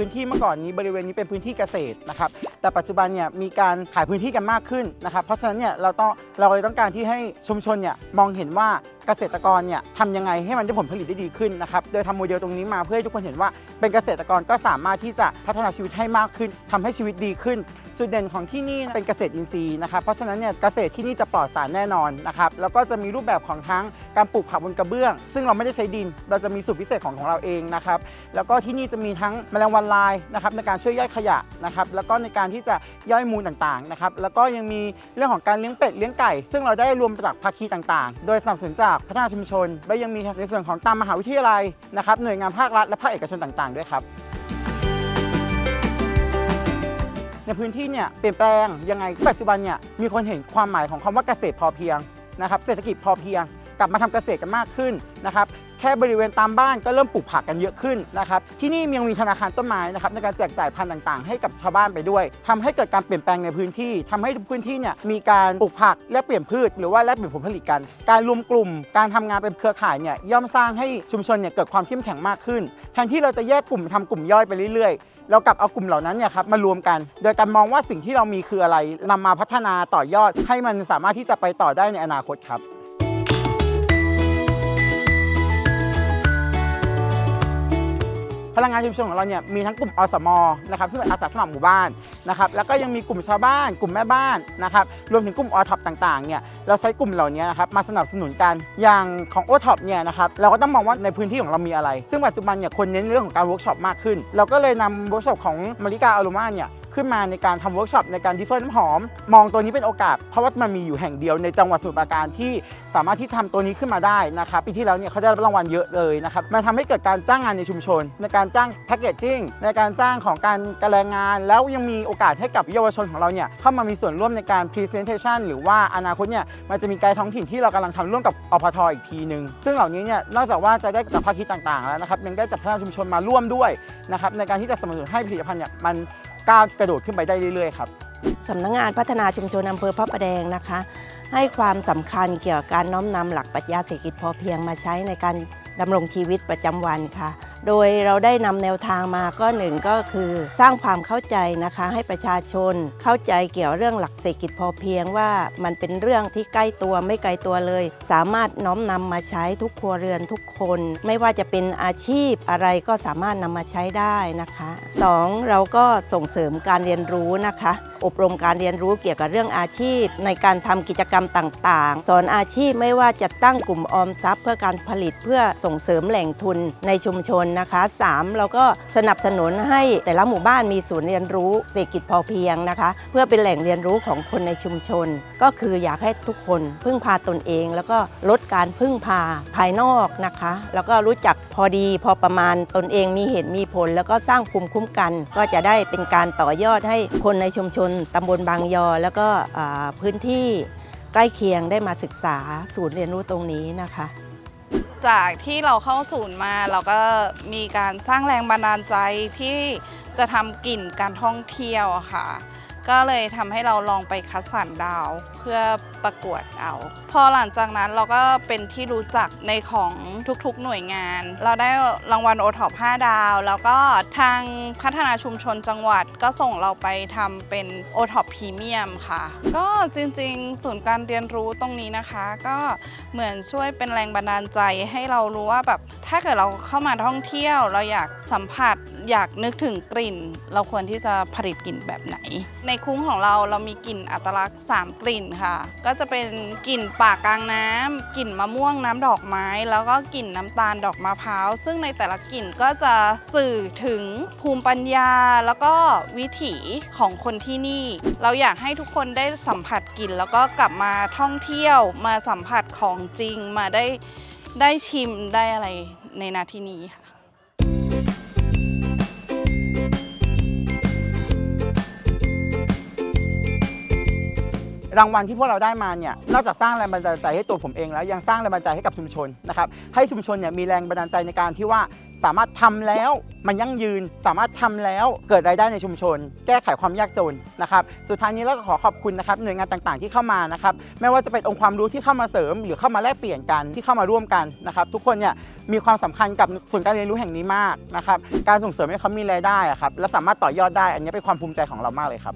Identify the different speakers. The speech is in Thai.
Speaker 1: พื้นที่เมื่อก่อนนี้บริเวณนี้เป็นพื้นที่เกษตรนะครับแต่ปัจจุบันเนี่ยมีการขายพื้นที่กันมากขึ้นนะครับเพราะฉะนั้นเนี่ยเราต้องเราเลยต้องการที่ให้ชุมชนเนี่ยมองเห็นว่า กษตรกรเนี่ยทำยังไงให้มันได้ผลผลิตได้ดีขึ้นนะครับ โดยทำโมเดลตรงนี้มาเพื่อให้ทุกคนเห็นว่า เป็นเกษตรกรก็สามารถที่จะพัฒนาชีวิตให้มากขึ้นทำให้ชีวิตดีขึ้น จุดเด่นของที่นี่เป็นเกษตรอินทรีย์นะครับ เพราะฉะนั้นเนี่ยเกษตรที่นี่จะปลอดสารแน่นอนนะครับ แล้วก็จะมีรูปแบบของทั้งการปลูกผักบนกระเบื้อง ซึ่งเราไม่ได้ใช้ดิน เราจะมีสูตรพิเศษของของเราเองนะครับ แล้วก็ที่นี่จะมีทั้งแมลงวันลายนะครับในการช่วยย่อยขยะนะครับ แล้วก็ในการที่จะย่อยมูลต่างๆนะครับ แล้วก็ยังมีเรื่องของการเลี้ยงเป็ดเลี้ยงไก่ ซึ่งเราได้รวมจากภาคีต่างๆ โดยสนับสนุนจากพัฒนาชุมชน และยังมีในส่วนของตามมหาวิทยาลัยนะครับหน่วยงานภาครัฐและภาคเอกชนต่างๆ ด้วยครับ ในพื้นที่เนี่ยเปลี่ยนแปลงยังไงปัจจุบันเนี่ยมีคนเห็นความหมายของคำว่าเกษตรพอเพียงนะครับเศรษฐกิจพอเพียงกลับมาทำเกษตรกันมากขึ้นนะครับ แค่บริเวณตามบ้านก็เริ่มปลูกผักกันเยอะขึ้นนะครับที่นี่ยังมีธนาคารต้นไม้นะครับในการแจกจ่ายพันธุ์ต่างๆ ให้กับชาวบ้านไปด้วยทำให้เกิดการเปลี่ยนแปลงในพื้นที่ทำให้พื้นที่เนี่ยมีการปลูกผักแลกเปลี่ยนพืช หรือว่าแลกเปลี่ยนผลผลิตกัน การรวมกลุ่ม การทำงานเป็นเครือข่ายเนี่ยย่อมสร้างให้ชุมชนเนี่ยเกิดความเข้มแข็งมากขึ้นแทนที่เราจะแยกกลุ่มทำกลุ่มย่อยไปเรื่อยๆเรากลับเอากลุ่มเหล่านั้นเนี่ยครับมารวมกัน โดยการมองว่าสิ่งที่เรามีคืออะไรนำมาพัฒนาต่อยอดให้มันสามารถที่จะไปต่อได้ในอนาคตครับ พลังงานชุมชนของเราเนี่ยมีทั้งกลุ่มอสมนะครับซึ่งเป็นอาสาสมัครหมู่บ้านนะครับแล้วก็ยังมีกลุ่มชาวบ้าน กลุ่มแม่บ้านนะครับรวมถึงกลุ่มอท็อปต่างๆเนี่ยเราใช้กลุ่มเหล่านี้นะครับมาสนับสนุนกันอย่างของโอท็อปเนี่ยนะครับเราก็ต้องมองว่าในพื้นที่ของเรามีอะไร ซึ่งปัจจุบันเนี่ยคนเน้นเรื่องของการเวิร์กช็อปมากขึ้น เราก็เลยนำเวิร์กช็อปของมาริกาอารมาเนี่ย ขึ้นมาในการทำเวิร์กช็อปในการดิฟเฟอร์น้ำหอม มองตัวนี้เป็นโอกาส เพราะว่ามันมีอยู่แห่งเดียวในจังหวัดสมุทรปราการที่สามารถที่ทำตัวนี้ขึ้นมาได้นะครับปีที่แล้วเนี่ยเขาได้รับรางวัลเยอะเลยนะครับมันทำให้เกิดการจ้างงานในชุมชน ในการจ้างแพ c เกจจิ้งในการจ้างของการการแรงงาน แล้วยังมีโอกาสให้กับเยาวชนของเราเนี่ยเข้ามามีส่วนร่วมในการ Presentation หรือว่าอนาคตเนี่ยมันจะมีไกด์ท้องถิ่นที่เรากำลังทำร่วมกับอพทอีกทีหนึ่งซึ่งเหล่านี้เนี่ยนอกจากว่าจะได้จากภาคีต่างๆแล้วนะครับยังได้จากพัฒนาชุมชนมาร่วมด้วยนะครับในการที่จะสนับสนุนให้ผลิตภัณฑ์เนี่ยมัน ก้าวกระโดดขึ้นไปได้เรื่อยๆครับ
Speaker 2: สำนักงานพัฒนาชุมชนอำเภอพระประแดงนะคะ ให้ความสำคัญเกี่ยวกับการน้อมนำหลักปรัชญาเศรษฐกิจพอเพียงมาใช้ในการ ดำรงชีวิตประจำวันค่ะ โดยเราได้นำแนวทางมาก็หนึ่งก็คือสร้างความเข้าใจนะคะให้ประชาชน เข้าใจเกี่ยวเรื่องหลักเศรษฐกิจพอเพียงว่ามันเป็นเรื่องที่ใกล้ตัวไม่ไกลตัวเลย สามารถน้อมนำมาใช้ทุกครัวเรือนทุกคน ไม่ว่าจะเป็นอาชีพอะไรก็สามารถนำมาใช้ได้นะคะสองเราก็ส่งเสริมการเรียนรู้นะคะ อบรมการเรียนรู้เกี่ยวกับเรื่องอาชีพ ในการทำกิจกรรมต่างๆ สอนอาชีพไม่ว่าจะตั้งกลุ่มออมทรัพย์ เพื่อการผลิตเพื่อส่งเสริมแหล่งทุนในชุมชนนะคะ 3. เราก็สนับสนุนให้แต่ละหมู่บ้านมีศูนย์เรียนรู้เศรษฐกิจพอเพียงนะคะ เพื่อเป็นแหล่งเรียนรู้ของคนในชุมชน ก็คืออยากให้ทุกคนพึ่งพาตนเอง แล้วก็ลดการพึ่งพาภายนอกนะคะ แล้วก็รู้จักพอดีพอประมาณตนเองมีเหตุมีผล แล้วก็สร้างภูมิคุ้มกัน ก็จะได้เป็นการต่อยอดให้คนในชุมชนตำบลบางยอ แล้วก็พื้นที่ใกล้เคียงได้มาศึกษาศูนย์เรียนรู้ตรงนี้นะคะ
Speaker 3: จากที่เราเข้าศูนย์มาเราก็มีการสร้างแรงบันดาลใจที่จะทำกลิ่นการท่องเที่ยวค่ะ ก็เลยทำให้เราลองไปคัดสรรดาวเพื่อประกวดเอา พอหลังจากนั้นเราก็เป็นที่รู้จักในของทุกๆหน่วยงาน เราได้รางวัลโอท็อป5ดาว แล้วก็ทางพัฒนาชุมชนจังหวัดก็ส่งเราไปทำเป็นโอท็อปพรีเมียมค่ะ ก็จริงๆ ศูนย์การเรียนรู้ตรงนี้นะคะ ก็เหมือนช่วยเป็นแรงบันดาลใจให้เรารู้ว่าแบบถ้าเกิดเราเข้ามาท่องเที่ยว เราอยากสัมผัสอยากนึกถึงกลิ่น เราควรที่จะผลิตกลิ่นแบบไหน ในในคุ้งของเราเรามีกลิ่นอัตลักษณ์ 3 กลิ่นค่ะ ก็จะเป็นกลิ่นป่ากลางน้ำกลิ่นมะม่วงน้ำดอกไม้ แล้วก็กลิ่นน้ำตาลดอกมะพร้าว ซึ่งในแต่ละกลิ่นก็จะสื่อถึงภูมิปัญญา แล้วก็วิถีของคนที่นี่ เราอยากให้ทุกคนได้สัมผัสกลิ่นแล้วก็กลับมาท่องเที่ยวมาสัมผัสของจริงมาได้ได้ชิมได้อะไรในนาทีนี้ค่ะ
Speaker 1: รางวัลที่พวกเราได้มาเนี่ยนอกจากสร้างแรงบันดาลใจให้ตัวผมเองแล้วยังสร้างแรงบันดาลใจให้กับชุมชนนะครับให้ชุมชนเนี่ยมีแรงบันดาลใจในการที่ว่าสามารถทำแล้วมันยั่งยืน สามารถทำแล้วเกิดรายได้ในชุมชน แก้ไขความยากจนนะครับสุดท้ายนี้เราก็ขอขอบคุณนะครับหน่วยงานต่างๆที่เข้ามานะครับไม่ว่าจะเป็นองค์ความรู้ที่เข้ามาเสริม หรือเข้ามาแลกเปลี่ยนกันที่เข้ามาร่วมกันนะครับทุกคนเนี่ยมีความสำคัญกับศูนย์การเรียนรู้แห่งนี้มากนะครับการส่งเสริมให้เขามีรายได้ครับและสามารถต่อยอดได้ อันนี้เป็นความภูมิใจของเรามากเลยครับ